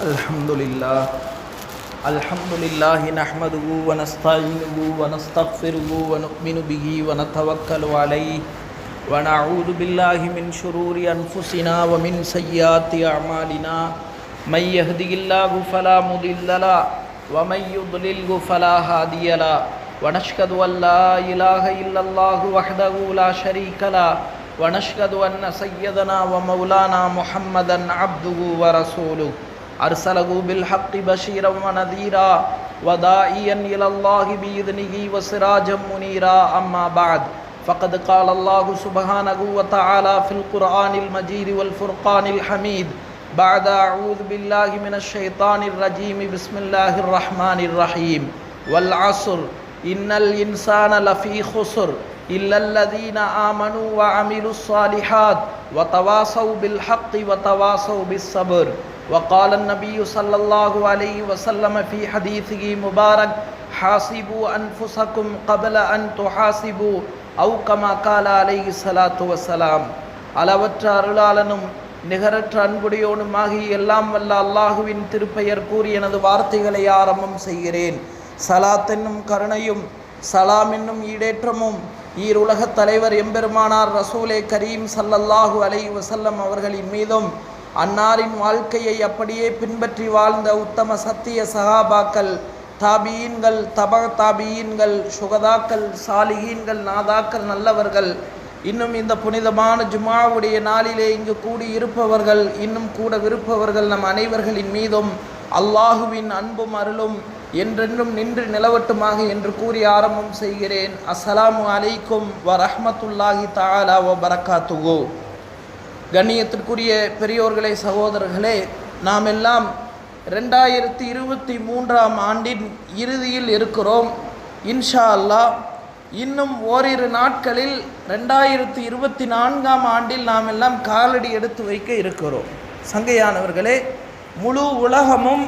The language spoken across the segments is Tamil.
الحمد لله الحمد لله نحمده ونستعينه ونستغفره ونؤمن به ونتوكل عليه ونعوذ بالله من شرور أنفسنا ومن سيئات أعمالنا من يهدي الله فلا مضل له ومن يضلله فلا هادي له ونشهد أن لا إله إلا الله وحده لا شريك له ونشهد أن سيدنا ومولانا محمدا عبده ورسوله أرسله بالحق بشيرا ونذيرا وداعيا إلى الله بإذنه وسراجا منيرا. أما بعد فقد قال الله سبحانه وتعالى في القرآن المجيد والفرقان الحميد بعد أعوذ بالله من الشيطان الرجيم بسم الله الرحمن الرحيم والعصر إن الإنسان لفي خسر إلا الذين آمنوا وعملوا الصالحات وتواصوا بالحق وتواصوا بالصبر. وقال النبي صلى الله عليه وسلم في حديثه مبارك حاسبوا أنفسكم قبل أن تحاسبوا أو كما قال عليه الصلاة والسلام அளவற்ற அருளாளனும் நிகரற்ற அன்புடையோனுமாகி எல்லாம் வல்ல அல்லாஹுவின் திருப்பெயர் கூறி எனது வார்த்தைகளை ஆரம்பம் செய்கிறேன் சலாத் என்னும் கருணையும் சலாம் என்னும் ஈடேற்றமும் ஈருலகத் தலைவர் எம்பெருமானார் ரசூலே கரீம் சல்லல்லாஹு அலை வசல்லம் அவர்களின் மீதும் அன்னாரின் வாழ்க்கையை அப்படியே பின்பற்றி வாழ்ந்த உத்தம சத்திய சகாபாக்கள் தாபியீன்கள் தப தாபியீன்கள் சுகதாக்கள் சாலிகீன்கள் நாதாக்கள் நல்லவர்கள். இன்னும் இந்த புனிதமான ஜுமாவுடைய நாளிலே இங்கு கூடி இருப்பவர்கள் இன்னும் கூட விருப்பவர்கள் நம் அனைவர்களின் மீதும் அல்லாஹுவின் அன்பும் அருளும் என்றென்றும் நின்று நிலவட்டுமாக என்று கூறி ஆரம்பம் செய்கிறேன். அஸ்ஸலாமு அலைக்கும் வ ரஹ்மத்துல்லாஹி தஆலா வ பரக்காத்துகோ கண்ணியத்திற்குரிய பெரியோர்களே சகோதரர்களே நாம் எல்லாம் ரெண்டாயிரத்தி இருபத்தி மூன்றாம் ஆண்டின் இறுதியில் இருக்கிறோம். இன்ஷா அல்லாஹ் இன்னும் ஓரிரு நாட்களில் ரெண்டாயிரத்தி இருபத்தி நான்காம் ஆண்டில் நாம் எல்லாம் காலடி எடுத்து வைக்க இருக்கிறோம். சங்கையானவர்களே முழு உலகமும்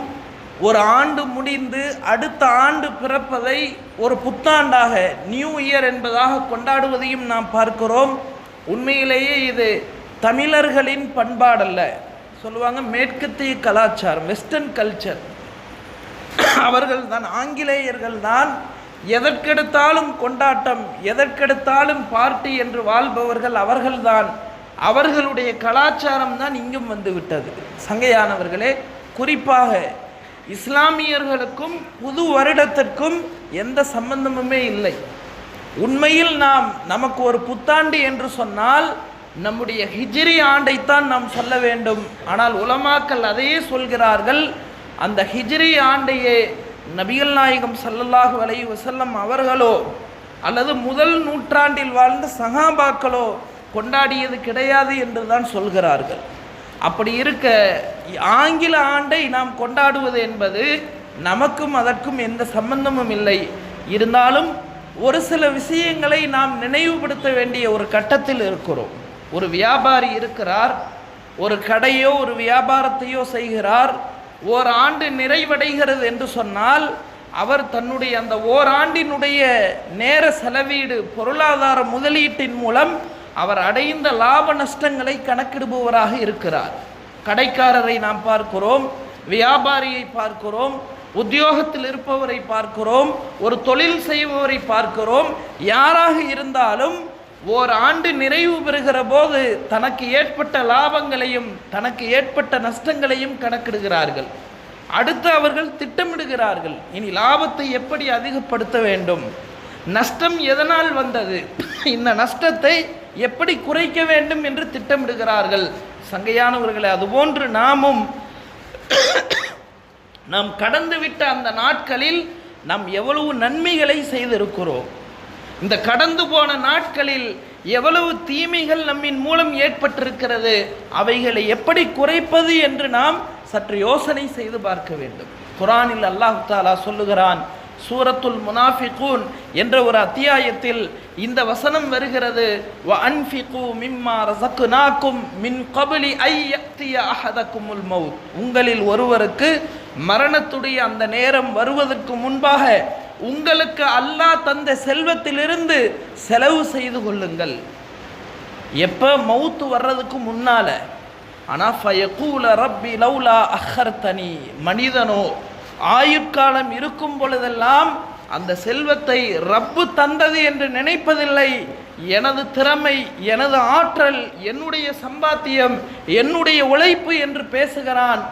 ஒரு ஆண்டு முடிந்து அடுத்த ஆண்டு பிறப்பதை ஒரு புத்தாண்டாக நியூ இயர் என்பதாக கொண்டாடுவதையும் நாம் பார்க்கிறோம். உண்மையிலேயே இது தமிழர்களின் பண்பாடல்ல சொல்லுவாங்க மேற்கத்திய கலாச்சாரம் வெஸ்டர்ன் கல்ச்சர் அவர்கள் தான் ஆங்கிலேயர்கள் தான் எதற்கெடுத்தாலும் கொண்டாட்டம் எதற்கெடுத்தாலும் பார்ட்டி என்று வாழ்பவர்கள் அவர்கள்தான். அவர்களுடைய கலாச்சாரம் தான் இங்கும் வந்துவிட்டது. சங்கையானவர்களே குறிப்பாக இஸ்லாமியர்களுக்கும் புது வருடத்திற்கும் எந்த சம்பந்தமுமே இல்லை. உண்மையில் நாம் நமக்கு ஒரு புத்தாண்டு என்று சொன்னால் நம்முடைய ஹிஜ்ரி ஆண்டைத்தான் நாம் சொல்ல வேண்டும். ஆனால் உலமாக்கள் அதையே சொல்கிறார்கள். அந்த ஹிஜ்ரி ஆண்டையே நபிகள் நாயகம் சல்லல்லாஹு அலைஹி வசல்லம் அவர்களோ அல்லது முதல் நூற்றாண்டில் வாழ்ந்த சகாபாக்களோ கொண்டாடியது கிடையாது என்று தான் சொல்கிறார்கள். அப்படி இருக்க ஆங்கில ஆண்டை நாம் கொண்டாடுவது என்பது நமக்கும் அதற்கும் எந்த சம்பந்தமும் இல்லை. இருந்தாலும் ஒரு சில விஷயங்களை நாம் நினைவுபடுத்த வேண்டிய ஒரு கட்டத்தில் இருக்கிறோம். ஒரு வியாபாரி இருக்கிறார் ஒரு கடையோ ஒரு வியாபாரத்தையோ செய்கிறார் ஓர் ஆண்டு நிறைவடைகிறது என்று சொன்னால் அவர் தன்னுடைய அந்த ஓராண்டினுடைய நேர செலவீடு பொருளாதார முதலீட்டின் மூலம் அவர் அடைந்த லாப நஷ்டங்களை கணக்கிடுபவராக இருக்கிறார். கடைக்காரரை நாம் பார்க்கிறோம் வியாபாரியை பார்க்கிறோம் உத்தியோகத்தில் இருப்பவரை பார்க்கிறோம் ஒரு தொழில் செய்பவரை பார்க்கிறோம் யாராக இருந்தாலும் ஓர் ஆண்டு நிறைவு பெறுகிற போது தனக்கு ஏற்பட்ட லாபங்களையும் தனக்கு ஏற்பட்ட நஷ்டங்களையும் கணக்கிடுகிறார்கள். அடுத்து அவர்கள் திட்டமிடுகிறார்கள். இனி லாபத்தை எப்படி அதிகப்படுத்த வேண்டும்? நஷ்டம் எதனால் வந்தது? இந்த நஷ்டத்தை எப்படி குறைக்க வேண்டும் என்று திட்டமிடுகிறார்கள். சங்கையானவர்களை அதுபோன்று நாமும் நாம் கடந்துவிட்ட அந்த நாட்களில் நாம் எவ்வளவு நன்மைகளை செய்திருக்கிறோம். இந்த கடந்து போன நாட்களில் எவ்வளவு தீமைகள் நம்மின் மூலம் ஏற்பட்டிருக்கிறது அவைகளை எப்படி குறைப்பது என்று நாம் சற்று யோசனை செய்து பார்க்க வேண்டும். குரானில் அல்லாஹு தாலா சொல்லுகிறான் சூரத்துல் முனாஃபிகூன் என்ற ஒரு அத்தியாயத்தில் இந்த வசனம் வருகிறது வ அன்ஃபிகு மிம்மா ரஸக்னாக்கும் மின் கபலி ஐ யக்திய அஹதக்குமுல் மவுத் உங்களில் ஒருவருக்கு மரணத்துடைய அந்த நேரம் வருவதற்கு முன்பாக உங்களுக்கு அல்லாஹ் தந்த செல்வத்திலிருந்து செலவு செய்து கொள்ளுங்கள். எப்போ மவுத்து வர்றதுக்கு முன்னால்? ஆனால் ஃபயகூல ரப்பி லவ்லா அஹர்தனி. மனிதனோ ஆயுட்காலம் இருக்கும் பொழுதெல்லாம் அந்த செல்வத்தை ரப்பு தந்தது என்று நினைப்பதில்லை. எனது திறமை எனது ஆற்றல் என்னுடைய சம்பாத்தியம் என்னுடைய உழைப்பு என்று பேசுகிறான்.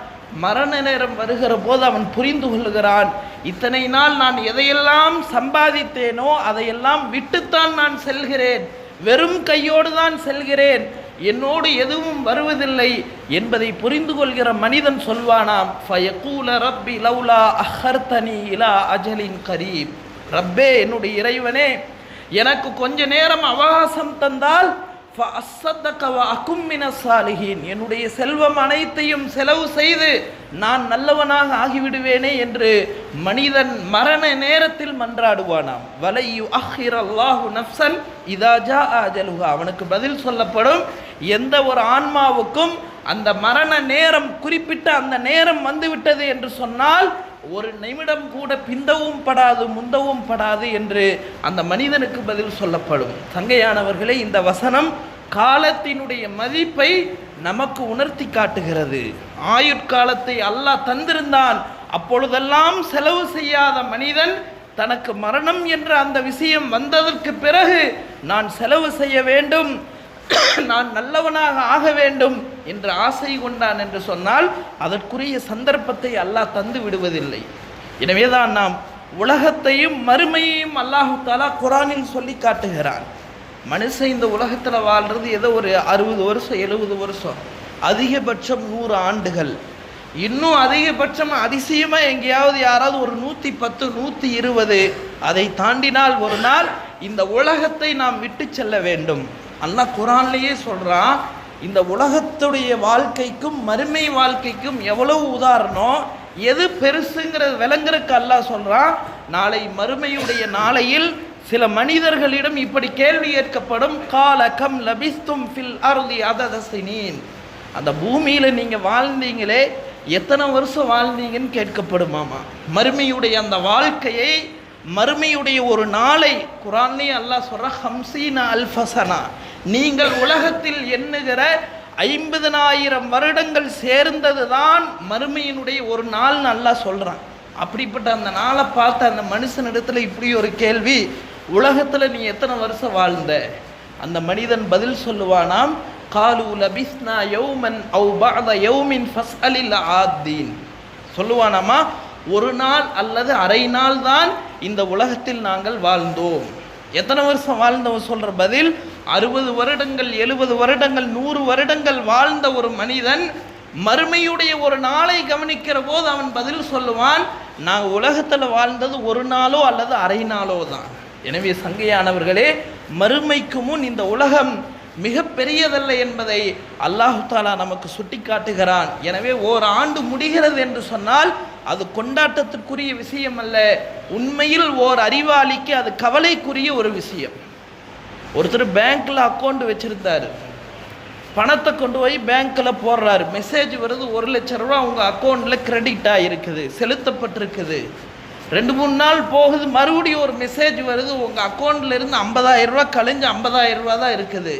மரண நேரம் வருகிற போது அவன் புரிந்து கொள்கிறான் இத்தனை நாள் நான் எதையெல்லாம் சம்பாதித்தேனோ அதையெல்லாம் விட்டுத்தான் நான் செல்கிறேன். வெறும் கையோடு தான் செல்கிறேன். என்னோடு எதுவும் வருவதில்லை என்பதை புரிந்து கொள்கிற மனிதன் சொல்வானாம் ஃபயகூல ரப்பி லவ்லா அஹர்தனி இலா அஜலின் கரீப். ரப்பே என்னுடைய இறைவனே எனக்கு கொஞ்ச நேரம் அவகாசம் தந்தால் என்னுடைய செல்வம் அனைத்தையும் செலவு செய்து நான் நல்லவனாக ஆகிவிடுவேனே என்று மனிதன் மரண நேரத்தில் மன்றாடுவானாம். வலையு அஹிர் அல்லாஹு நப்சன் இதாஜா ஆஜலுஹா அவனுக்கு பதில் சொல்லப்படும். எந்த ஒரு ஆன்மாவுக்கும் அந்த மரண நேரம் குறிப்பிட்ட அந்த நேரம் வந்துவிட்டது என்று சொன்னால் ஒரு நிமிடம் கூட பிந்தவும் படாது முந்தவும் படாது என்று அந்த மனிதனுக்கு பதில் சொல்லப்படும். தங்கையானவர்களே இந்த வசனம் காலத்தினுடைய மதிப்பை நமக்கு உணர்த்தி காட்டுகிறது. ஆயுட்காலத்தை அல்லாஹ் தந்திருந்தான். அப்பொழுதெல்லாம் செலவு செய்யாத மனிதன் தனக்கு மரணம் என்ற அந்த விஷயம் வந்ததற்கு பிறகு நான் செலவு செய்ய வேண்டும். நான் நல்லவனாக ஆக வேண்டும் என்று ஆசை கொண்டான் என்று சொன்னால் அதற்குரிய சந்தர்ப்பத்தை அல்லாஹ் தந்து விடுவதில்லை. எனவேதான் நாம் உலகத்தையும் மறுமையையும் அல்லாஹு தாலா குரானில் சொல்லி காட்டுகிறான். மனுஷன் இந்த உலகத்தில் வாழ்றது ஏதோ ஒரு அறுபது வருஷம் எழுபது வருஷம். அதிகபட்சம் நூறு ஆண்டுகள். இன்னும் அதிகபட்சம் அதிசயமாக எங்கேயாவது யாராவது ஒரு நூற்றி பத்து நூற்றி இருபது அதை தாண்டினால் ஒரு நாள் இந்த உலகத்தை நாம் விட்டு செல்ல வேண்டும். அல்லாஹ் குரான்லேயே சொல்கிறான் இந்த உலகத்துடைய வாழ்க்கைக்கும் மறுமை வாழ்க்கைக்கும் எவ்வளவு உதாரணம் எது பெருசுங்கிறது விளங்குறதுக்கு அல்லாஹ் சொல்கிறான் நாளை மறுமையுடைய நாளையில் சில மனிதர்களிடம் இப்படி கேள்வி கேட்கப்படும் கால கம் லபிஸ்தும் ஃபில் அருதி அததசினீன். அந்த பூமியில் நீங்கள் வாழ்ந்தீங்களே எத்தனை வருஷம் வாழ்ந்தீங்கன்னு கேட்கப்படுமாமா? மறுமையுடைய அந்த வாழ்க்கையை மறுமையுடைய ஒரு நாளை குரானே அல்லாஹ் சொல்ற ஹம்சீனா அல்ஃபசனா. நீங்கள் உலகத்தில் எண்ணுகிற ஐம்பதனாயிரம் வருடங்கள் சேர்ந்தது தான் மறுமையினுடைய ஒரு நாள்னு அல்லாஹ் சொல்கிறான் அப்படிப்பட்ட அந்த நாளை பார்த்த அந்த மனுஷனிடத்தில் இப்படி ஒரு கேள்வி உலகத்தில் நீ எத்தனை வருஷம் வாழ்ந்த? அந்த மனிதன் பதில் சொல்லுவானாம் காலு லபிஸ்னா யௌமன் அவு பாத யௌமின் ஃபஸ்அலில் ஆத்தீன். சொல்லுவானாமா ஒரு நாள் அல்லது அரை நாள் தான் இந்த உலகத்தில் நாங்கள் வாழ்ந்தோம். எத்தனை வருஷம் வாழ்ந்தவன் சொல்கிற பதில்? அறுபது வருடங்கள் எழுபது வருடங்கள் நூறு வருடங்கள் வாழ்ந்த ஒரு மனிதன் மறுமையுடைய ஒரு நாளை கவனிக்கிற போது அவன் பதில் சொல்லுவான் நான் உலகத்தில் வாழ்ந்தது ஒரு நாளோ அல்லது அரை நாளோ தான். எனவே சங்கையானவர்களே மறுமைக்கு முன் இந்த உலகம் மிக பெரியதல்ல என்பதை அல்லாஹு தாலா நமக்கு சுட்டி காட்டுகிறான் எனவே ஓர் ஆண்டு முடிகிறது என்று சொன்னால் அது கொண்டாட்டத்திற்குரிய விஷயம் அல்ல. உண்மையில் ஓர் அறிவாளிக்கு அது கவலைக்குரிய ஒரு விஷயம். ஒருத்தர் பேங்க்கில் அக்கௌண்ட் வச்சுருந்தார். பணத்தை கொண்டு போய் பேங்க்கில் போடுறாரு. மெசேஜ் வருது ஒரு லட்ச ரூபா உங்கள் அக்கௌண்ட்டில் கிரெடிட் ஆகிருக்குது செலுத்தப்பட்டிருக்குது. ரெண்டு மூணு நாள் போகுது மறுபடியும் ஒரு மெசேஜ் வருது உங்கள் அக்கௌண்ட்டில் இருந்து ஐம்பதாயிரம் ரூபா கழிஞ்சு ஐம்பதாயிரம் ரூபா தான் இருக்குது.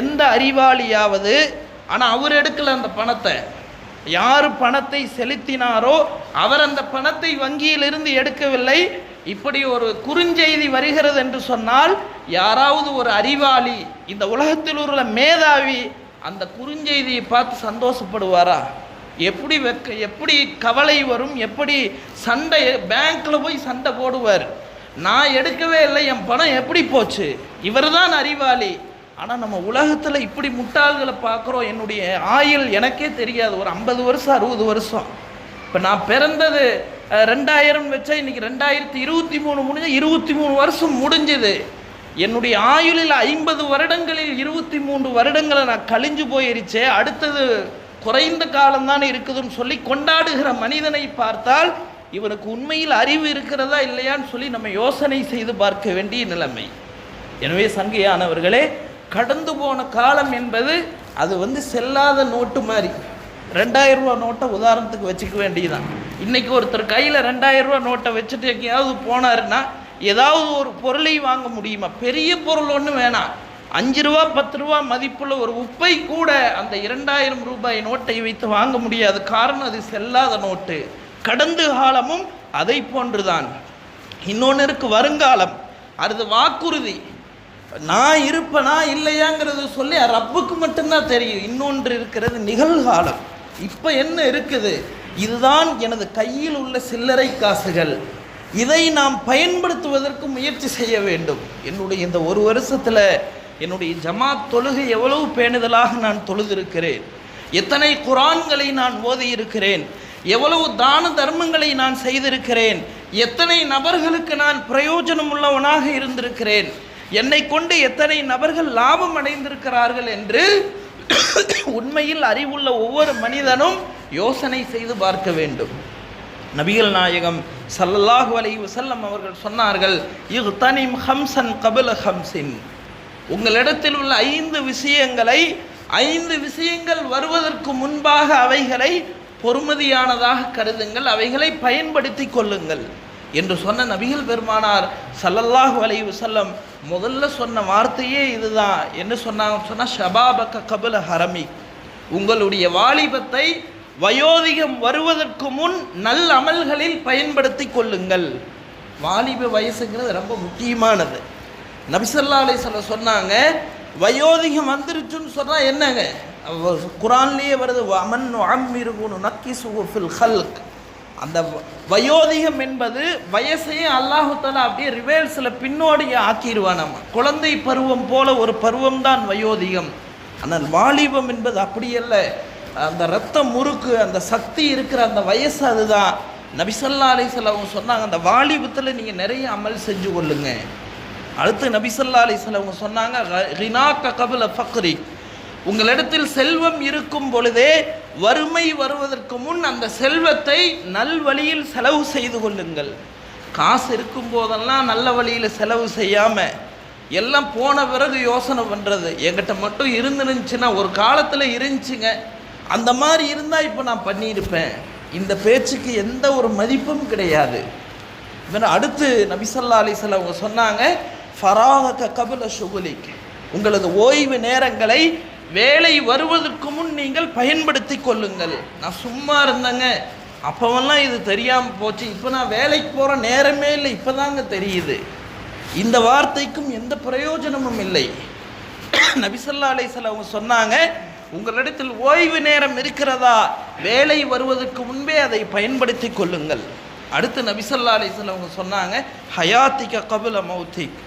எந்த அறிவாளியாவது ஆனால் அவர் எடுக்கல அந்த பணத்தை. யார் பணத்தை செலுத்தினாரோ அவர் அந்த பணத்தை வங்கியிலிருந்து எடுக்கவில்லை. இப்படி ஒரு குறுஞ்செய்தி வருகிறது என்று சொன்னால் யாராவது ஒரு அறிவாளி இந்த உலகத்தில் உள்ள மேதாவி அந்த குறுஞ்செய்தியை பார்த்து சந்தோஷப்படுவாரா? எப்படி வெக்க எப்படி கவலை வரும் எப்படி சண்டை பேங்க்கில் போய் சண்டை போடுவார். நான் எடுக்கவே இல்லை என் பணம் எப்படி போச்சு? இவர் தான் அறிவாளி. ஆனால் நம்ம உலகத்தில் இப்படி முட்டாள்களை பார்க்குறோம் என்னுடைய ஆயுள் எனக்கே தெரியாது. ஒரு ஐம்பது வருஷம் அறுபது வருஷம். இப்போ நான் பிறந்தது ரெண்டாயிரம் வச்சா இன்னைக்கு ரெண்டாயிரத்தி இருபத்தி மூணு முடிஞ்ச இருபத்தி மூணு வருஷம் முடிஞ்சுது. என்னுடைய ஆயுளில் ஐம்பது வருடங்களில் இருபத்தி மூன்று வருடங்களை நான் கழிஞ்சு போயிருச்சே. அடுத்தது குறைந்த காலம்தான் இருக்குதுன்னு சொல்லி கொண்டாடுகிற மனிதனை பார்த்தால் இவனுக்கு உண்மையில் அறிவு இருக்கிறதா இல்லையான்னு சொல்லி நம்ம யோசனை செய்து பார்க்க வேண்டிய நிலைமை. எனவே சங்கையானவர்களே கடந்து போன காலம் என்பது அது வந்து செல்லாத நோட்டு மாதிரி. ரெண்டாயிரம் ரூபா நோட்டை உதாரணத்துக்கு வச்சுக்க வேண்டியதுதான். இன்னைக்கு ஒருத்தர் கையில் ரெண்டாயிரம் ரூபா நோட்டை வச்சுட்டு எங்கேயாவது போனாருன்னா ஏதாவது ஒரு பொருளை வாங்க முடியுமா? பெரிய பொருள் ஒன்று வேணாம். அஞ்சு ரூபா பத்து ரூபா மதிப்புள்ள ஒரு உப்பை கூட அந்த இரண்டாயிரம் ரூபாய் நோட்டை வைத்து வாங்க முடியாது. காரணம் அது செல்லாத நோட்டு. கடந்த காலமும் அதை போன்றுதான். இன்னொன்று இருக்கு வருங்காலம். அது வாக்குறுதி. நான் இருப்பனா இல்லையாங்கிறது சொல்லி ரப்புக்கு மட்டும்தான் தெரியும். இன்னொன்று இருக்கிறது நிகழ்காலம். இப்போ என்ன இருக்குது? இதுதான் எனது கையில் உள்ள சில்லறை காசுகள். இதை நாம் பயன்படுத்துவதற்கு முயற்சி செய்ய வேண்டும். என்னுடைய இந்த ஒரு வருஷத்தில் என்னுடைய ஜமாத் தொழுகை எவ்வளவு பேணுதலாக நான் தொழுதிருக்கிறேன்? எத்தனை குரான்களை நான் ஓதியிருக்கிறேன்? எவ்வளவு தான தர்மங்களை நான் செய்திருக்கிறேன்? எத்தனை நபர்களுக்கு நான் பிரயோஜனம் உள்ளவனாக இருந்திருக்கிறேன்? என்னை கொண்டு எத்தனை நபர்கள் லாபம் அடைந்திருக்கிறார்கள் என்று உண்மையில் அறிவுள்ள ஒவ்வொரு மனிதனும் யோசனை செய்து பார்க்க வேண்டும். நபிகள் நாயகம் ஸல்லல்லாஹு அலி வசல்லம் அவர்கள் சொன்னார்கள் இஹ்தனிம் ஹம்சன் கபில ஹம்சின் உங்களிடத்தில் உள்ள ஐந்து விஷயங்களை ஐந்து விஷயங்கள் வருவதற்கு முன்பாக அவைகளை பொறுமதியானதாக கருதுங்கள் அவைகளை பயன்படுத்தி கொள்ளுங்கள் என்று சொன்ன நபிகள் பெருமானார் சல்லல்லாஹு அலைஹி செல்லம் முதல்ல சொன்ன வார்த்தையே இதுதான் என்ன சொன்னாங்க. சொன்னால் ஷபாபக்க கபுல ஹரமி. உங்களுடைய வாலிபத்தை வயோதிகம் வருவதற்கு முன் நல் அமல்களில் பயன்படுத்தி கொள்ளுங்கள். வாலிப வயசுங்கிறது ரொம்ப முக்கியமானது. நபிசல்லா அலைஹி சொன்னாங்க வயோதிகம் வந்துருச்சுன்னு சொன்னால் என்னங்க? குரான்லேயே வருது அமன் அம்மிருகுனு நக்கி சுகுஃபில் ஹல்க் அந்த வ- வயோதிகம் என்பது வயசையும் அல்லாஹுத்தலா அப்படியே ரிவேல்ஸில் பின்னோடியே ஆக்கிடுவான் நம்ம குழந்தை பருவம் போல ஒரு பருவம் தான் வயோதிகம். ஆனால் வாலிபம் என்பது அப்படியல்ல அந்த ரத்த முறுக்கு அந்த சக்தி இருக்கிற அந்த வயசு அதுதான். நபிசல்லா அலிசல்ல சொன்னாங்க அந்த வாலிபத்தில் நீங்கள் நிறைய அமல் செஞ்சு கொள்ளுங்கள் அடுத்து நபிசல்லா அலிஸ்ல அவங்க சொன்னாங்க ரினாக்க கபில ஃபக்ரி. உங்களிடத்தில் செல்வம் இருக்கும் பொழுதே வறுமை வருவதற்கு முன் அந்த செல்வத்தை நல்வழியில் செலவு செய்து கொள்ளுங்கள். காசு இருக்கும் போதெல்லாம் நல்ல வழியில் செலவு செய்யாமல் எல்லாம் போன பிறகு யோசனை பண்ணுறது என்கிட்ட மட்டும் இருந்துருந்துச்சுன்னா ஒரு காலத்தில் இருந்துச்சுங்க. அந்த மாதிரி இருந்தால் இப்போ நான் பண்ணியிருப்பேன். இந்த பேச்சுக்கு எந்த ஒரு மதிப்பும் கிடையாது. இவன் அடுத்து நபிசல்லா அலிஸ்ல அவங்க சொன்னாங்க ஃபராக கபில சுகுலிக் உங்களது ஓய்வு நேரங்களை வேலை வருவதற்கு முன் நீங்கள் பயன்படுத்தி கொள்ளுங்கள். நான் சும்மா இருந்தேங்க. அப்போவெல்லாம் இது தெரியாமல் போச்சு. இப்போ நான் வேலைக்கு போகிற நேரமே இல்லை. இப்போதாங்க தெரியுது. இந்த வார்த்தைக்கும் எந்த பிரயோஜனமும் இல்லை. நபிசல்லா அலைசல் அவங்க சொன்னாங்க உங்களிடத்தில் ஓய்வு நேரம் இருக்கிறதா? வேலை வருவதற்கு முன்பே அதை பயன்படுத்தி கொள்ளுங்கள். அடுத்து நபிசல்லா அலைசல் அவங்க சொன்னாங்க ஹயாத்திக கபில மௌத்திக்.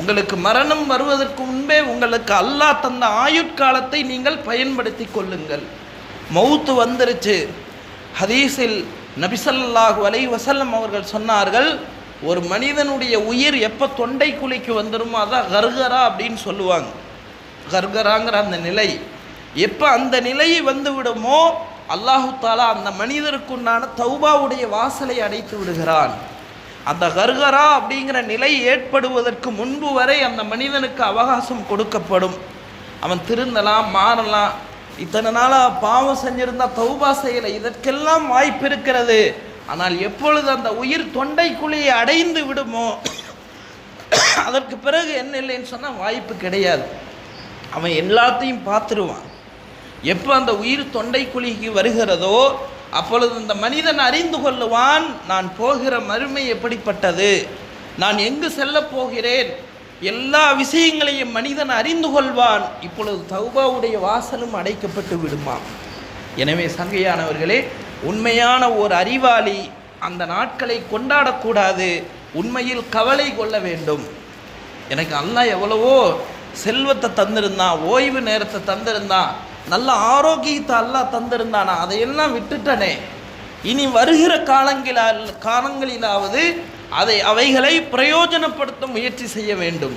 உங்களுக்கு மரணம் வருவதற்கு முன்பே உங்களுக்கு அல்லாஹ் தந்த ஆயுட்காலத்தை நீங்கள் பயன்படுத்தி கொள்ளுங்கள். மௌத்து வந்துருச்சு. ஹதீஸில் நபிசல்லாஹு அலை வசல்லம் அவர்கள் சொன்னார்கள் ஒரு மனிதனுடைய உயிர் எப்போ தொண்டை குழிக்கு வந்துருமோ அதான் கர்கரா அப்படின்னு சொல்லுவாங்க. கர்கராங்கிற அந்த நிலை. எப்போ அந்த நிலை வந்து விடுமோ அல்லாஹு தாலா அந்த மனிதருக்குண்டான தௌபாவுடைய வாசலை அடைத்து விடுகிறான். அந்த கர்கரா அப்படிங்கிற நிலை ஏற்படுவதற்கு முன்பு வரை அந்த மனிதனுக்கு அவகாசம் கொடுக்கப்படும். அவன் திருந்தலாம் மாறலாம். இத்தனை நாளாக பாவம் செஞ்சிருந்தா தௌபா செய்யலை. இதற்கெல்லாம் வாய்ப்பு இருக்கிறது. ஆனால் எப்பொழுது அந்த உயிர் தொண்டைக்குழியை அடைந்து விடுமோ? அதற்கு பிறகு என்ன இல்லைன்னு சொன்னால் வாய்ப்பு கிடையாது. அவன் எல்லாத்தையும் பார்த்துருவான். எப்போ அந்த உயிர் தொண்டைக்குழிக்கு வருகிறதோ அப்பொழுது இந்த மனிதன் அறிந்து கொள்ளுவான் நான் போகிற மறுமை எப்படிப்பட்டது? நான் எங்கு செல்ல போகிறேன்? எல்லா விஷயங்களையும் மனிதன் அறிந்து கொள்வான். இப்பொழுது தௌபாவுடைய வாசலும் அடைக்கப்பட்டு விடுமாம். எனவே சங்கையானவர்களே உண்மையான ஒரு அறிவாளி அந்த நாட்களை கொண்டாடக்கூடாது. உண்மையில் கவலை கொள்ள வேண்டும். எனக்கு அல்லாஹ் எவ்வளவோ செல்வத்தை தந்திருந்தான் ஓய்வு நேரத்தை தந்திருந்தான். நல்ல ஆரோக்கியத்தை எல்லாம் தந்திருந்தானா. அதையெல்லாம் விட்டுட்டனே. இனி வருகிற காலங்களில் காலங்களிலாவது அதை அவைகளை பிரயோஜனப்படுத்த முயற்சி செய்ய வேண்டும்.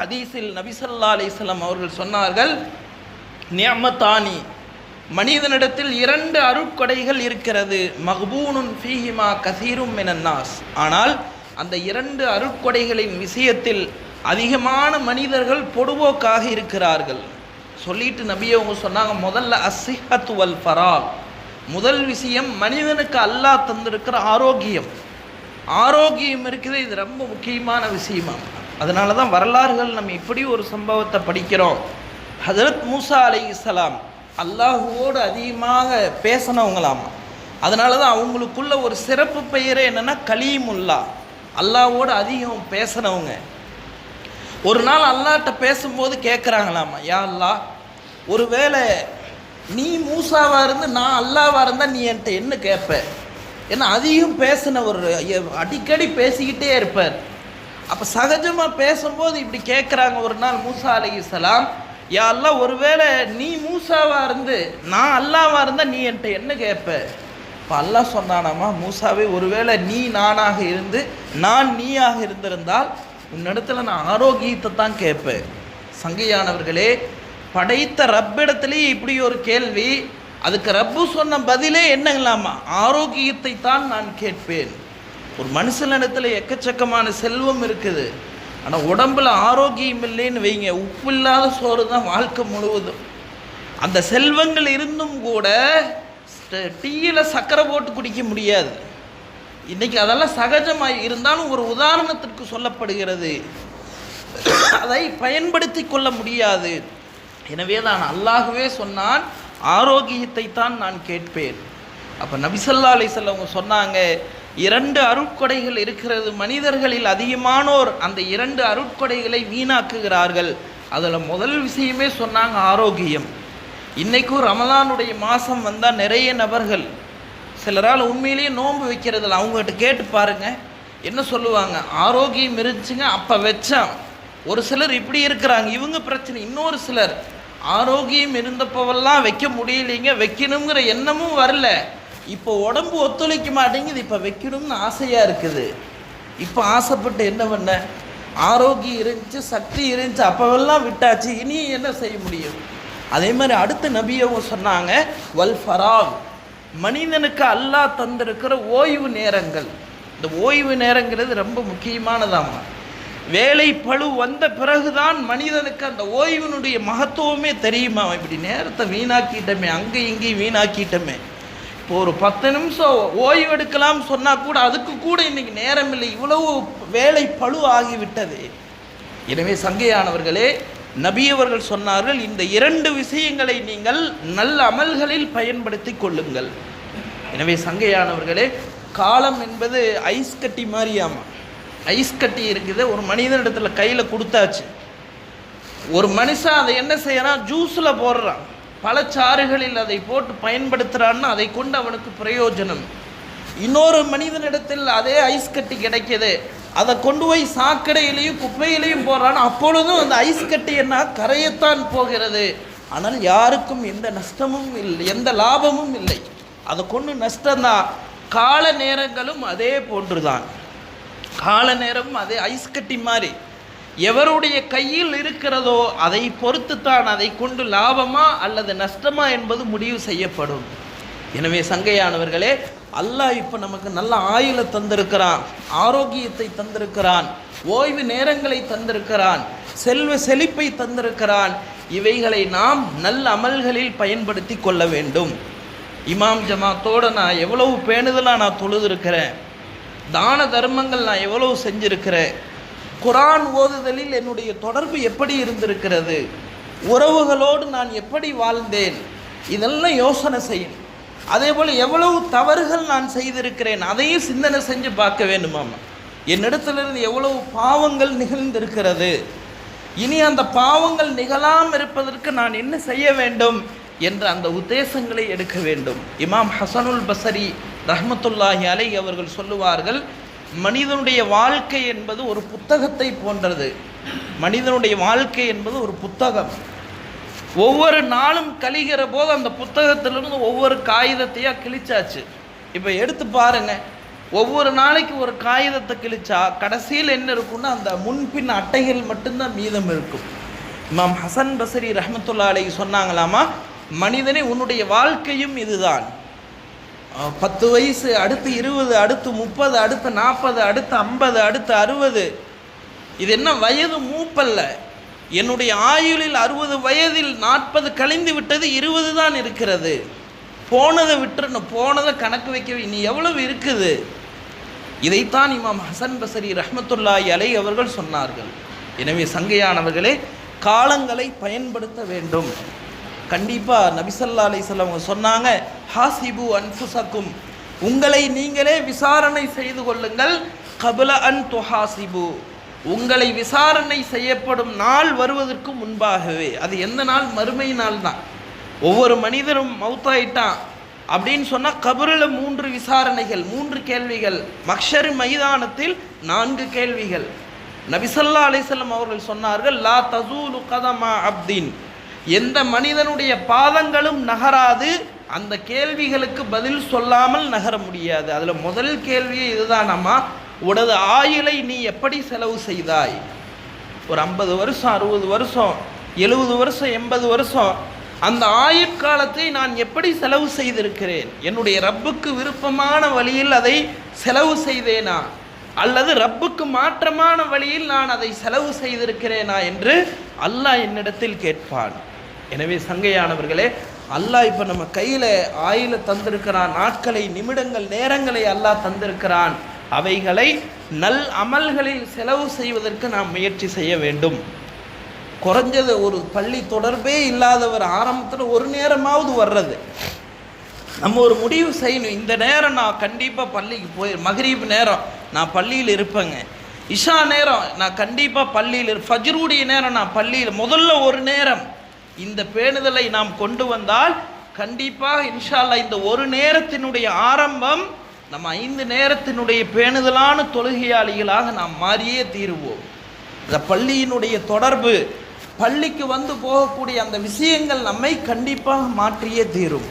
ஹதீஸில் நபிசல்லா அலிஸ்லாம் அவர்கள் சொன்னார்கள் நியமத்தானி மனிதனிடத்தில் இரண்டு அருட்கொடைகள் இருக்கிறது. மஹ்பூனுன் ஃபீஹிமா கசீரும் மினன்னாஸ் ஆனால் அந்த இரண்டு அருட்கொடைகளின் விஷயத்தில் அதிகமான மனிதர்கள் பொடுபோக்காக இருக்கிறார்கள். சொல்லிட்டு நபியவங்க சொன்னாங்க முதல்ல அசிஹத் வல் ஃபராக் முதல் விஷயம் மனிதனுக்கு அல்லாஹ் தந்திருக்கிற ஆரோக்கியம். ஆரோக்கியம் இருக்குது இது ரொம்ப முக்கியமான விஷயமா. அதனால தான் வரலாறுகள் நம்ம இப்படி ஒரு சம்பவத்தை படிக்கிறோம். ஹசரத் மூசா அலை இஸ்லாம் அல்லாஹுவோடு அதிகமாக பேசினவங்களாமா. அதனால தான் அவங்களுக்குள்ள ஒரு சிறப்பு பெயரே என்னென்னா கலீமுல்லா. அல்லாவோடு அதிகம் பேசினவங்க. ஒரு நாள் அல்லாட்ட பேசும்போது கேட்குறாங்களாமா யா ஒரு ஒருவேளை நீ மூசாவாக இருந்து நான் அல்லாவாக இருந்தால் நீ என்கிட்ட என்ன கேட்ப ஏன்னா அதிகம் பேசின ஒரு அடிக்கடி பேசிக்கிட்டே இருப்பார். அப்போ சகஜமாக பேசும்போது இப்படி கேட்குறாங்க ஒரு நாள் மூசா அலைஹிஸ்ஸலாம் யா அல்லா ஒருவேளை நீ மூசாவாக இருந்து நான் அல்லாவாக இருந்தால் நீ என்கிட்ட என்ன கேட்ப இப்போ அல்லாஹ் சொன்னானாமா மூசாவே ஒருவேளை நீ நானாக இருந்து நான் நீயாக இருந்திருந்தால் உன்னிடத்துல நான் ஆரோக்கியத்தை தான் கேட்பேன். சங்கையானவர்களே படைத்த ரப்பிடத்திலேயே இப்படி ஒரு கேள்வி அதுக்கு ரப்பு சொன்ன பதிலே என்னங்களாமா ஆரோக்கியத்தை தான் நான் கேட்பேன். ஒரு மனுஷனிடத்தில் எக்கச்சக்கமான செல்வம் இருக்குது. ஆனால் உடம்புல ஆரோக்கியம் இல்லைன்னு வைங்க உப்பு இல்லாத சோறு தான் வாழ்க்கை முழுவதும். அந்த செல்வங்கள் இருந்தும் கூட டீயில் சக்கரை போட்டு குடிக்க முடியாது. இன்னைக்கு அதெல்லாம் சகஜமாக இருந்தாலும் ஒரு உதாரணத்திற்கு சொல்லப்படுகிறது. அதை பயன்படுத்தி கொள்ள முடியாது. எனவே தான் அல்லாகவே சொன்னான் ஆரோக்கியத்தை தான் நான் கேட்பேன். அப்போ நபிசல்லா அலிசல்ல அவங்க சொன்னாங்க இரண்டு அருட்கொடைகள் இருக்கிறது மனிதர்களில் அதிகமானோர் அந்த இரண்டு அருட்கொடைகளை வீணாக்குகிறார்கள். அதில் முதல் விஷயமே சொன்னாங்க ஆரோக்கியம். இன்றைக்கும் ரமலானுடைய மாதம் வந்தால் நிறைய நபர்கள் சிலரால் உண்மையிலேயே நோன்பு வைக்கிறதில்ல. அவங்ககிட்ட கேட்டு பாருங்க. என்ன சொல்லுவாங்க? ஆரோக்கியம் இருந்துச்சுங்க அப்போ வச்சான். ஒரு சிலர் இப்படி இருக்கிறாங்க. இவங்க பிரச்சனை. இன்னொரு சிலர் ஆரோக்கியம் இருந்தப்போவெல்லாம் வைக்க முடியலைங்க. வைக்கணுங்கிற எண்ணமும் வரல. இப்போ உடம்பு ஒத்துழைக்க மாட்டேங்குது. இப்போ வைக்கணும்னு ஆசையாக இருக்குது. இப்போ ஆசைப்பட்டு என்ன பண்ண? ஆரோக்கியம் இருந்துச்சு சக்தி இருந்துச்சு அப்போவெல்லாம் விட்டாச்சு. இனி என்ன செய்ய முடியும்? அதே மாதிரி அடுத்த நபியவும் சொன்னாங்க வல் ஃபராக் மனிதனுக்கு அல்லாஹ் தந்திருக்கிற ஓய்வு நேரங்கள். இந்த ஓய்வு நேரங்கிறது ரொம்ப முக்கியமானதாம்மா. வேலை பழு வந்த பிறகுதான் மனிதனுக்கு அந்த ஓய்வினுடைய மகத்துவமே தெரியுமா? இப்படி நேரத்தை வீணாக்கிட்டமே அங்கே இங்கேயும் வீணாக்கிட்டமே. இப்போ ஒரு பத்து நிமிஷம் ஓய்வு எடுக்கலாம் சொன்னால் கூட அதுக்கு கூட இன்றைக்கி நேரம் இல்லை. இவ்வளவு வேலை பழு ஆகிவிட்டது. எனவே சங்கையானவர்களே நபியவர்கள் சொன்னார்கள் இந்த இரண்டு விஷயங்களை நீங்கள் நல்ல அமல்களில் பயன்படுத்தி கொள்ளுங்கள். எனவே சங்கையானவர்களே காலம் என்பது ஐஸ் கட்டி மாதிரியாமா ஐஸ் கட்டி இருக்குது ஒரு மனிதனிடத்தில் கையில் கொடுத்தாச்சு. ஒரு மனுஷன் அதை என்ன செய்யறான்? ஜூஸில் போடுறான். பல சாறுகளில் அதை போட்டு பயன்படுத்துகிறான்னு அதை கொண்டு அவனுக்கு பிரயோஜனம். இன்னொரு மனிதனிடத்தில் அதே ஐஸ் கட்டி கிடைக்கிது. அதை கொண்டு போய் சாக்கடையிலையும் குப்பையிலையும் போகிறான் அப்பொழுதும் அந்த ஐஸ் கட்டி என்ன? கரையத்தான் போகிறது. ஆனால் யாருக்கும் எந்த நஷ்டமும் இல்லை எந்த லாபமும் இல்லை. அதை கொண்டு நஷ்டம்தான் கால நேரங்களும் அதே போன்றுதான். கால நேரமும் அதே ஐஸ் கட்டி மாதிரி. எவருடைய கையில் இருக்கிறதோ அதை பொறுத்துத்தான் அதை கொண்டு லாபமா அல்லது நஷ்டமா என்பது முடிவு செய்யப்படும். எனவே சங்கையானவர்களே அல்லாஹ் இப்போ நமக்கு நல்ல ஆயுளை தந்திருக்கிறான் ஆரோக்கியத்தை தந்திருக்கிறான் ஓய்வு நேரங்களை தந்திருக்கிறான் செல்வ செழிப்பை தந்திருக்கிறான். இவைகளை நாம் நல்ல அமல்களில் பயன்படுத்தி கொள்ள வேண்டும். இமாம் ஜமாத்தோட நான் எவ்வளவு பேணுதலாக நான் தொழுதுருக்கிறேன். தான தர்மங்கள் நான் எவ்வளவு செஞ்சுருக்கிறேன். குரான் ஓதுதலில் என்னுடைய தொடர்பு எப்படி இருந்திருக்கிறது? உறவுகளோடு நான் எப்படி வாழ்ந்தேன்? இதெல்லாம் யோசனை செய்யணும். அதே போல் எவ்வளவு தவறுகள் நான் செய்திருக்கிறேன் அதையும் சிந்தனை செஞ்சு பார்க்க வேண்டுமாமா என்னிடத்திலிருந்து எவ்வளவு பாவங்கள் நிகழ்ந்திருக்கிறது இனி அந்த பாவங்கள் நிகழாமல் இருப்பதற்கு நான் என்ன செய்ய வேண்டும் என்ற அந்த உத்தேசங்களை எடுக்க வேண்டும். இமாம் ஹசனுல் பசரி ரஹமத்துல்லாஹி அலை அவர்கள் சொல்லுவார்கள் மனிதனுடைய வாழ்க்கை என்பது ஒரு புத்தகத்தை போன்றது. மனிதனுடைய வாழ்க்கை என்பது ஒரு புத்தகம். ஒவ்வொரு நாளும் கழிகிற போது அந்த புத்தகத்திலிருந்து ஒவ்வொரு காகிதத்தையாக கிழிச்சாச்சு. இப்போ எடுத்து பாருங்க. ஒவ்வொரு நாளைக்கு ஒரு காகிதத்தை கிழிச்சா கடைசியில் என்ன இருக்கும்னா அந்த முன்பின் அட்டைகள் மட்டும்தான் மீதம் இருக்கும். இமாம் ஹசன் பசரி ரஹமத்துல்லா அலை சொன்னாங்களாமா மனிதனே உன்னுடைய வாழ்க்கையும் இதுதான். பத்து வயசு அடுத்து இருபது அடுத்து முப்பது அடுத்து நாற்பது அடுத்து ஐம்பது அடுத்து அறுபது. இது என்ன வயது மூப்பல்ல. என்னுடைய ஆயுளில் அறுபது வயதில் நாற்பது கழிந்து விட்டது இருபது தான் இருக்கிறது. போனதை விட்டுறணும். போனதை கணக்கு வைக்க இனி எவ்வளவு இருக்குது? இதைத்தான் இமாம் ஹசன் பசரி ரஹ்மத்துல்லாஹி அலை அவர்கள் சொன்னார்கள். எனவே சங்கையானவர்களே காலங்களை பயன்படுத்த வேண்டும். கண்டிப்பாக நபிசல்லா அலிஸ்லாம் அவங்க சொன்னாங்க ஹாசிபு அன்புசக்கும் உங்களை நீங்களே விசாரணை செய்து கொள்ளுங்கள். கபல அன் துஹாசிபு. உங்களை விசாரணை செய்யப்படும் நாள் வருவதற்கு முன்பாகவே அது எந்த நாள்? மறுமை நாள் தான். ஒவ்வொரு மனிதரும் மௌத்தாயிட்டான் அப்படின்னு சொன்னால் கபரில் மூன்று விசாரணைகள் மூன்று கேள்விகள். மக்ஷர் மைதானத்தில் நான்கு கேள்விகள். நபிசல்லா அலிசல்லம் அவர்கள் சொன்னார்கள் லா தசூலு கதமா அப்தீன். எந்த மனிதனுடைய பாதங்களும் நகராது அந்த கேள்விகளுக்கு பதில் சொல்லாமல் நகர முடியாது. அதில் முதல் கேள்வியே இதுதானம்மா. உனது ஆயுளை நீ எப்படி செலவு செய்தாய்? ஒரு ஐம்பது வருஷம் அறுபது வருஷம் எழுபது வருஷம் எண்பது வருஷம் அந்த ஆயுட்காலத்தை நான் எப்படி செலவு செய்திருக்கிறேன்? என்னுடைய ரப்புக்கு விருப்பமான வழியில் அதை செலவு செய்தேனா? அல்லது ரப்புக்கு மாற்றமான வழியில் நான் அதை செலவு செய்திருக்கிறேனா என்று அல்லாஹ் என்னிடத்தில் கேட்பான். எனவே சங்கையானவர்களே அல்லாஹ் இப்போ நம்ம கையில் ஆயில தந்திருக்கிறான் நாட்களை நிமிடங்கள் நேரங்களை அல்லாஹ் தந்திருக்கிறான். அவைகளை நல் அமல்களில் செலவு செய்வதற்கு நாம் முயற்சி செய்ய வேண்டும். குறைஞ்சது ஒரு பள்ளி தொடர்பே இல்லாதவர் ஆரம்பத்தில் ஒரு நேரமாவது வர்றது. நம்ம ஒரு முடிவு செய்யணும். இந்த நேரம் நான் கண்டிப்பாக பள்ளிக்கு போய் மகரீப் நேரம் நான் பள்ளியில் இருப்பேங்க. இஷா நேரம் நான் கண்டிப்பாக பள்ளியில் இரு ஃபஜ்ருடைய நேரம் நான் பள்ளியில் முதல்ல ஒரு நேரம். இந்த பேணுதலை நாம் கொண்டு வந்தால் கண்டிப்பாக இன்ஷால்லா இந்த ஒரு நேரத்தினுடைய ஆரம்பம் நம்ம ஐந்து நேரத்தினுடைய பேணுதலான தொழுகையாளிகளாக நாம் மாறியே தீருவோம். இந்த பள்ளியினுடைய தொடர்பு பள்ளிக்கு வந்து போகக்கூடிய அந்த விஷயங்கள் நம்மை கண்டிப்பாக மாற்றியே தீரும்.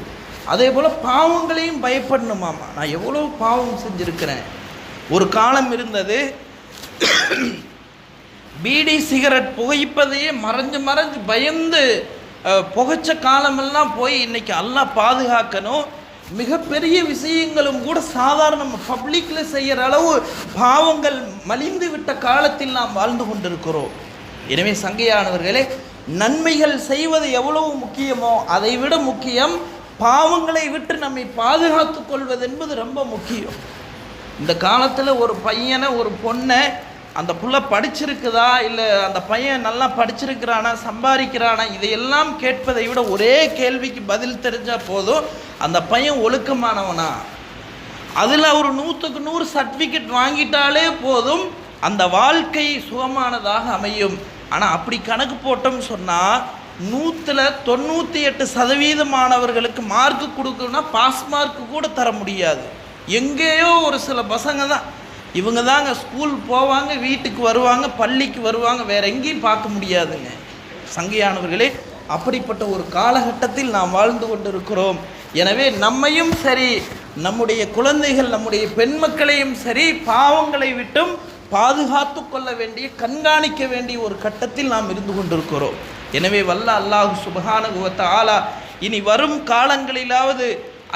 அதே போல் பாவங்களையும் பயப்படணுமாமா? நான் எவ்வளோ பாவம் செஞ்சுருக்கிறேன். ஒரு காலம் இருந்தது பீடி சிகரெட் புகைப்பதையே மறைஞ்சு மறைஞ்சு பயந்து புகைச்ச காலமெல்லாம் போய் இன்றைக்கி எல்லாம் பாதுகாக்கணும். மிகப்பெரிய விஷயங்களும் கூட சாதாரண பப்ளிக்கில் செய்கிற அளவு பாவங்கள் மலிந்து விட்ட காலத்தில் நாம் வாழ்ந்து கொண்டிருக்கிறோம். எனவே சங்கையானவர்களே நன்மைகள் செய்வது எவ்வளவு முக்கியமோ அதை விட முக்கியம் பாவங்களை விட்டு நம்மை பாதுகாத்து கொள்வது என்பது ரொம்ப முக்கியம். இந்த காலத்தில் ஒரு பையனை ஒரு பொண்ணை அந்த புள்ள படிச்சிருக்குதா? இல்லை அந்த பையன் நல்லா படிச்சிருக்கிறானா சம்பாதிக்கிறானா? இதையெல்லாம் கேட்பதை விட ஒரே கேள்விக்கு பதில் தெரிஞ்சால் போதும். அந்த பையன் ஒழுக்கமானவனா? அதில் ஒரு நூற்றுக்கு நூறு சர்டிஃபிகேட் வாங்கிட்டாலே போதும். அந்த வாழ்க்கை சுகமானதாக அமையும். ஆனால் அப்படி கணக்கு போட்டோம்னு சொன்னால் நூற்றில் தொண்ணூற்றி எட்டு சதவீத மாணவர்களுக்கு மார்க்கு கொடுக்கணும்னா பாஸ் மார்க்கு கூட தர முடியாது. எங்கேயோ ஒரு சில பசங்க தான். இவங்க தாங்க ஸ்கூல் போவாங்க வீட்டுக்கு வருவாங்க பள்ளிக்கு வருவாங்க வேற எங்கேயும் பார்க்க முடியாதுங்க. சங்கையானவர்களே அப்படிப்பட்ட ஒரு காலகட்டத்தில் நாம் வாழ்ந்து கொண்டிருக்கிறோம். எனவே நம்மையும் சரி நம்முடைய குழந்தைகள் நம்முடைய பெண் மக்களையும் சரி பாவங்களை விட்டும் பாதுகாத்து கொள்ள வேண்டிய கண்காணிக்க வேண்டிய ஒரு கட்டத்தில் நாம் இருந்து கொண்டிருக்கிறோம். எனவே வல்ல அல்லாஹு சுபகானுகுவத்த ஆலா இனி வரும் காலங்களிலாவது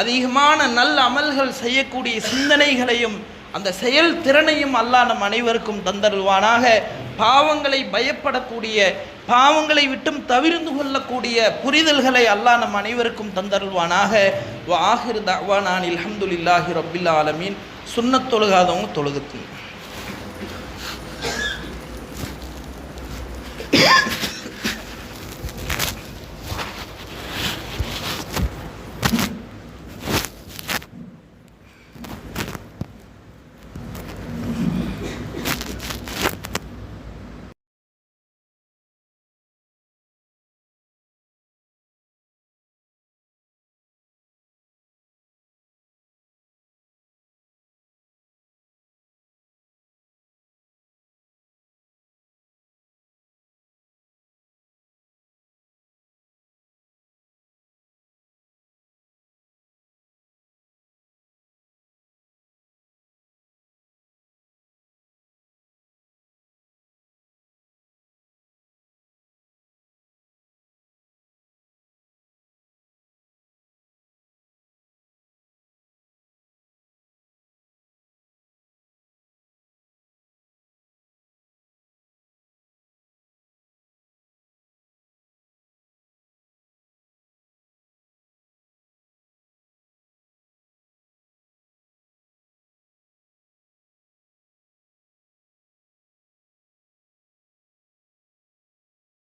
அதிகமான நல்ல அமல்கள் செய்யக்கூடிய சிந்தனைகளையும் அந்த செயல் திறனையும் அல்லாஹ் நம் அனைவருக்கும் தந்தருவானாக பாவங்களை பயப்படக்கூடிய பாவங்களை விட்டும் தவிர்ந்து கொள்ளக்கூடிய புரிதல்களை அல்லாஹ் நம் அனைவருக்கும் தந்தருள்வானாக. ஆஹிர் தவானான் இல்ஹம்துலில்லாஹி ரபில்லா ஆலமீன். சுண்ணத் தொழுகாதவங்க தொழுகுக்கு